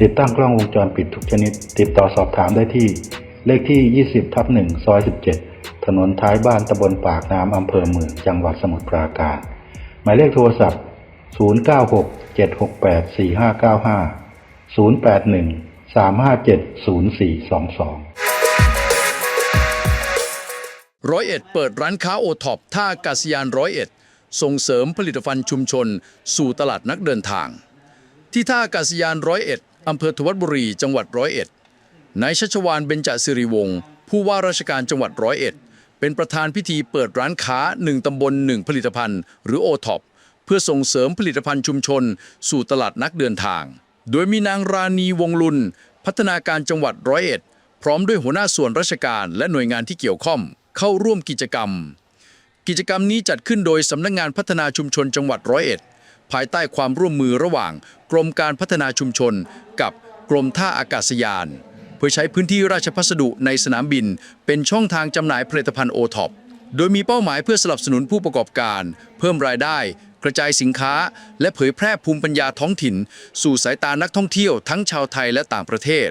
ติดตั้งกล้องวงจรปิดทุกชนิด ติดต่อสอบถามได้ที่ เลขที่ 20 ทับ1ซอย 17 ถนนท้ายบ้านตำบลปากน้ำอำเภอเมืองจังหวัดสมุทรปราการ หมายเลขโทรศัพท์ 096 768 4595 081 357 0422ร้อยเอ็ดเปิดร้านค้าโอท็อปท่ากาศยานร้อยเอ็ดส่งเสริมผลิตภัณฑ์ชุมชน สู่ตลาดนักเดินทาง ที่ท่ากาศยานร้อยเอ็ด อำเภอทวัดบุรี จังหวัดร้อยเอ็ดนายชัชวานเบญจสิริวงศ์ผู้ว่าราชการจังหวัดร้อยเอ็ดเป็นประธานพิธีเปิดร้านค้า 1 ตำบล 1 ผลิตภัณฑ์ หรือโอท็อปเพื่อส่งเสริมผลิตภัณฑ์ชุมชน สู่ตลาดนักเดินทาง โดยมีนางราณีวงลุน พัฒนาการจังหวัดร้อยเอ็ดพร้อมด้วยหัวหน้าส่วนราชการและหน่วยงานที่เกี่ยวข้องเข้าร่วมกิจกรรม กิจกรรมนี้จัดขึ้นโดยสำนักงานพัฒนาชุมชนจังหวัดร้อยเอ็ด ภายใต้ความร่วมมือระหว่าง กรมการพัฒนาชุมชน กับกรมท่าอากาศยาน เพื่อใช้พื้นที่ราชพัสดุในสนามบิน เป็นช่องทางจำหน่ายผลิตภัณฑ์โอท็อปโดยมีเป้าหมายเพื่อสนับสนุนผู้ประกอบการ เพิ่มรายได้ กระจายสินค้า และเผยแพร่ภูมิปัญญาท้องถิ่น สู่สายตานักท่องเที่ยวทั้งชาวไทยและต่างประเทศ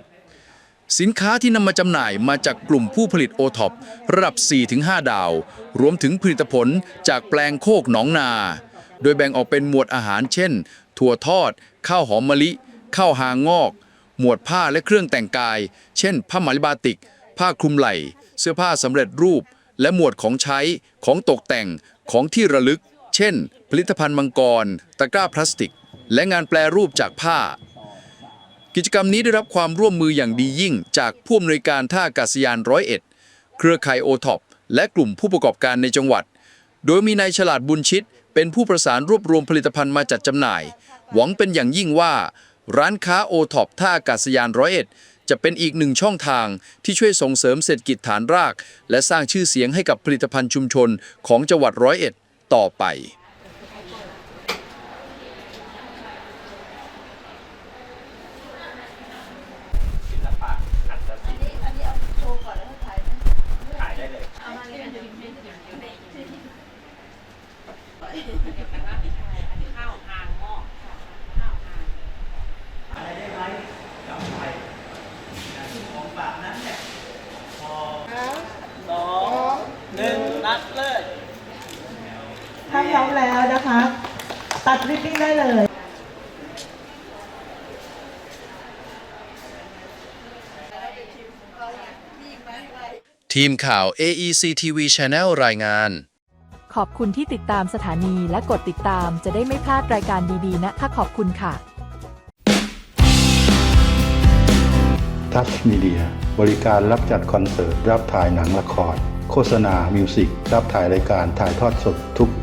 สินค้าที่นำมาจำหน่ายมาจากกลุ่มผู้ผลิตโอท็อประดับ 4-5 ดาว รวมถึงผลิตผลจากแปลงโคกหนองนา โดยแบ่งออกเป็นหมวดอาหารเช่น ถั่วทอด ข้าวหอมมะลิ ข้าวหางอก หมวดผ้าและเครื่องแต่งกาย เช่น ผ้าไหมบาติก ผ้าคลุมไหล่ เสื้อผ้าสำเร็จรูป และหมวดของใช้ ของตกแต่ง ของที่ระลึก เช่น ผลิตภัณฑ์มังกร ตะกร้าพลาสติก และงานแปลรูปจากผ้ากิจกรรมนี้ได้รับความร่วมมืออย่างดียิ่ง จากผู้อำนวยการท่าอากาศยานร้อยเอ็ดเครือข่ายโอท็อปและกลุ่มผู้ประกอบการในจังหวัด โดยมีนายฉลาดบุญชิต เป็นผู้ประสานรวบรวมผลิตภัณฑ์มาจัดจำหน่าย หวังเป็นอย่างยิ่งว่า ร้านค้าโอท็อปท่าอากาศยานร้อยเอ็ดจะเป็นอีกหนึ่งช่องทางที่ช่วยส่งเสริมเศรษฐกิจฐานราก และสร้างชื่อเสียงให้กับผลิตภัณฑ์ชุมชนของจังหวัดร้อยเอ็ดต่อไป สองหนึ่งนัดเลย ถ้าพร้อมแล้วนะคะ ตัดริบบิ้นได้เลยทีมข่าว AEC TV Channel รายงาน ขอบคุณที่ติดตามสถานีและกดติดตามจะได้ไม่พลาดรายการดีๆ นะคะขอบคุณค่ะ ทัชมีเดียบริการรับจัดคอนเสิร์ต รับถ่ายหนังละคร โฆษณา มิวสิก รับถ่ายรายการถ่ายทอดสดทุกแพ